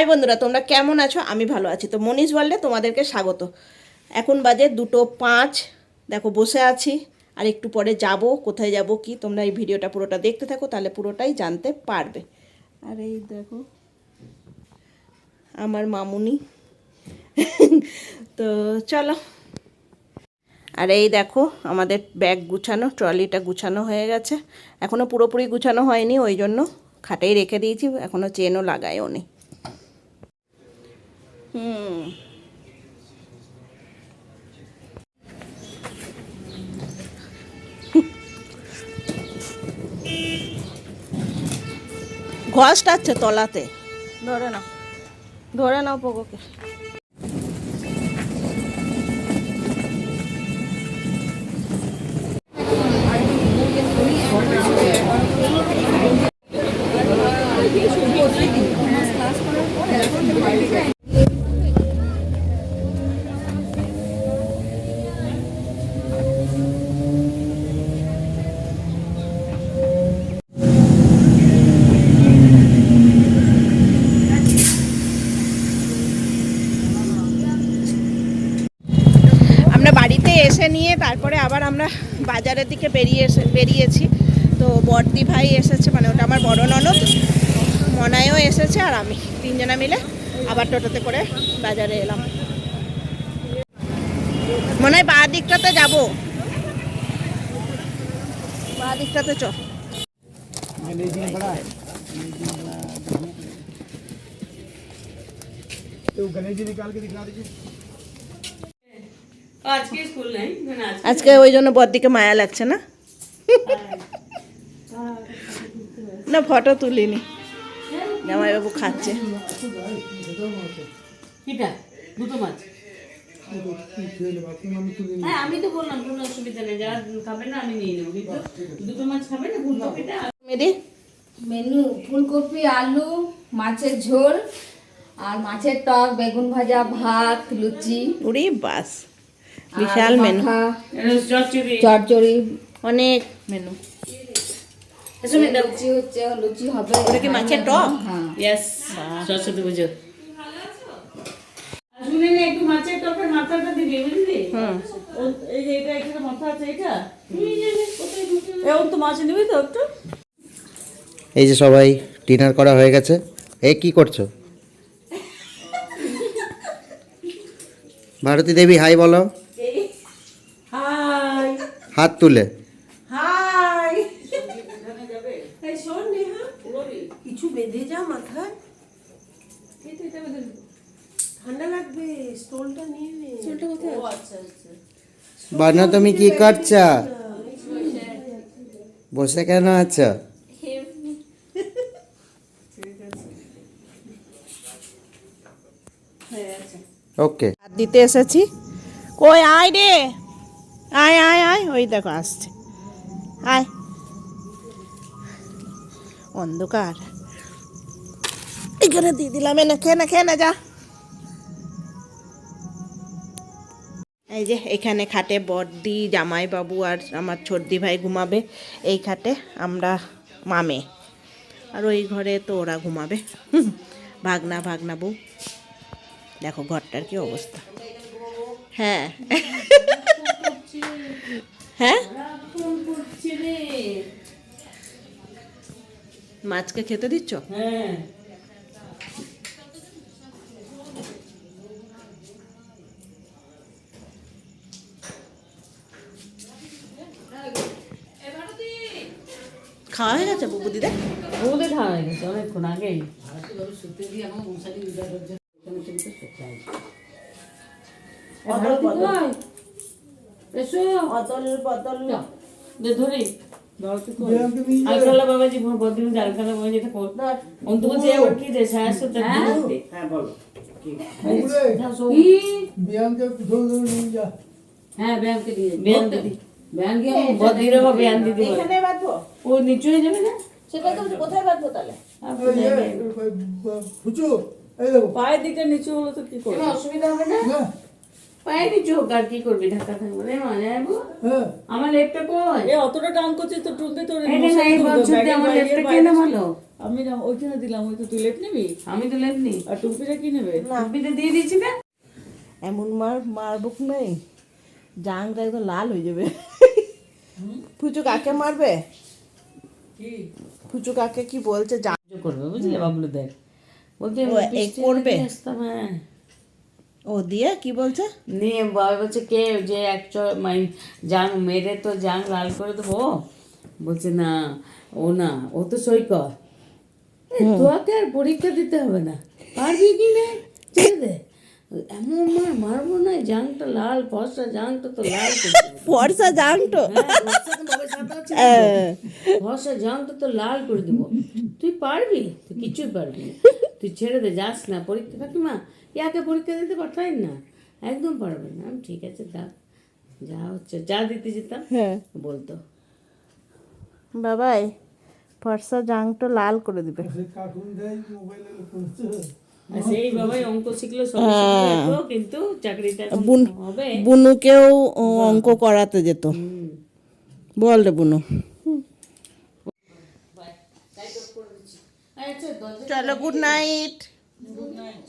High বন্ধুরা, তোমরা কেমন আছো? আমি ভালো আছি। তো মনীষ ওয়ার্ল্ডে তোমাদেরকে স্বাগত। এখন বাজে দুটো পাঁচ। দেখো, বসে আছি। আর একটু পরে যাব, কোথায় যাব, কি? তোমরা এই ভিডিওটা পুরোটা দেখতে থাকো, তাহলে পুরোটাই জানতে পারবে। আর এই দেখো, আমার মামুনি। তো চলো। আর এই দেখো, আমাদের ব্যাগ গুছানো, ট্রলিটা গুছানো হয়ে গেছে। এখনও পুরোপুরি গুছানো হয়নি, ওই জন্য খাটেই রেখে দিয়েছি এখনও চেনও লাগায়ও নি। হুম। ঘষটা আছে তলাতে। ধরে নাও। ধরে নাও পোকোকে এসে নিয়ে তারপরে আবার আমরা বাজারের দিকে বেরিয়ে এসে বেরিয়েছি তো বর্দি ভাই এসেছে মানে ওটা আমার বড় ননদ মনায়ও এসেছে আর আমি তিনজনা মিলে আবার টোটোতে করে বাজারে এলাম মনে হয় বা দিকটাতে যাবো বা দিকটাতে চ तो गणेश जी निकाल के दिखा दीजिए আজকে স্কুল নেই মানে আজকে ওই জন্য বর্দিকে মায়া লাগছে না? না ফটো তুলিনি। জামাইবাবু খাচ্ছে। হ্যাঁ আমি তো বললাম কোনো অসুবিধা নেই। যারা খাবে না আমি নিয়ে নেব। কিন্তু দুটো মাছ খাবে না ফুলকপিটা? মেদি মেনু ফুলকপি আলু মাছের ঝোল আর মাছের টক বেগুন ভাজা ভাত লুচি। উড়ি বাস। বিশাল মেনু চচ্চড়ি। অনেক মেনু লুচি হচ্ছে লুচি হবে। ওটা কি মাছের টক? হ্যাঁ। ইয়েস সরস্বতী পুজো। একটু মাছের টপের মাথাটা দিবি বুঝলি? হুম। এই যে এটা এখানে মাথা আছে এটা? এ তো মাছ নিবি তো একটু। এই যে সবাই ডিনার করা হয়ে গেছে। এ কি করছ? ভারতী দেবী হাই বলো। হাত তুলে। হাই। কিছু বেঁধে যা মাথায়। ঠান্ডা লাগবে স্টোলটা নিয়ে নে। বানা তুমি কি করছ? বসে কেন আছো? ওকে। হাত দিতে এসেছি। কই আয় রে। আয় আয় আয়, ওই দেখো আসছে। আয়। অন্ধকার। এখানে দিয়ে দিলাম, এনে খেয়ে না খেয়ে না, যা। এই যে এখানে খাটে বড়দি জামাইবাবু আর আমার ছর্দি ভাই ঘুমাবে। এই খাটে আমরা মামে। আর ওই ঘরে তো ওরা ঘুমাবে। ভাগনা ভাগনা বউ। দেখো ঘরটার কি অবস্থা। হ্যাঁ। হ্যাঁ? মাছকে খেতে দিচ্ছ? হ্যাঁ। খাওয়া হয়ে গেছে বুবু দিদা? বৌদি খাওয়া হয়ে গেছে অনেকক্ষণ আগেই। বদল হ্যাঁ, কোথায় বাঁধবো পায়ের দিকটা নিচু কি করবে? অসুবিধা হবে না। ना পায়ের নিচু আর কি করবি? ঢাকা থাকব রে মা যাব আমার লেপটা কই? এ অতটা টান করছিস তো টুলতে তোর এটা নাই বছর দিয়ে আমার লেপটা কে ভালো আমি না ওইখানে দিলাম ওই তো তুই লেপ নিবি? আমি তো লেপনি আর টুপিটা কি নেবে? টুপিতে দিয়ে দিয়েছি না। এমন মার মারবুক নেই। জাংটা একদম লাল হয়ে যাবে। ফুচু কাকে মারবে? ফুচু কাকে কি বলছে জাং করবে বুঝলে বাবলু দেখ বলতে করবে? আসতাম হ্যাঁ ও দিয়ে কি বলছে? নিয়ে বাবা বলছে কে যে একচর মানে জাং মেরে তো জাং লাল করে দেবো। বলছে না ও না ও তো সই কর তোকে আর পরীক্ষা দিতে হবে না। পারবি কি না? ছেড়ে দে। এমন মার মারবো না জাংটা লাল ফসা জাংটা তো লাল ফর্সা জাং তো হ্যাঁ, ফর্সা। জাংটা তো লাল করে দেবো। তুই পারবি? তুই কিছুই পারবি। তুই ছেড়ে দে যাস না। পরীক্ষা কাকিমা ইয়াকে পরীক্ষা দিতে পাঠাই না? একদম পারবে না। আমি ঠিক আছে দা যা হচ্ছে যা দিতে যেতাম হ্যাঁ। বলতো। বাবাই ফর্সা জাংটা লাল করে দিবে। কার্টুন দেয় মোবাইলে পড়ছে আর সেই বাবাই অঙ্ক শিখলো সব কিন্তু চাকরিটা এখন বুন হবে। বুনুকেও অঙ্ক করাতে যেত। বল রে বুনু। আচ্ছা গুড নাইট গুড নাইট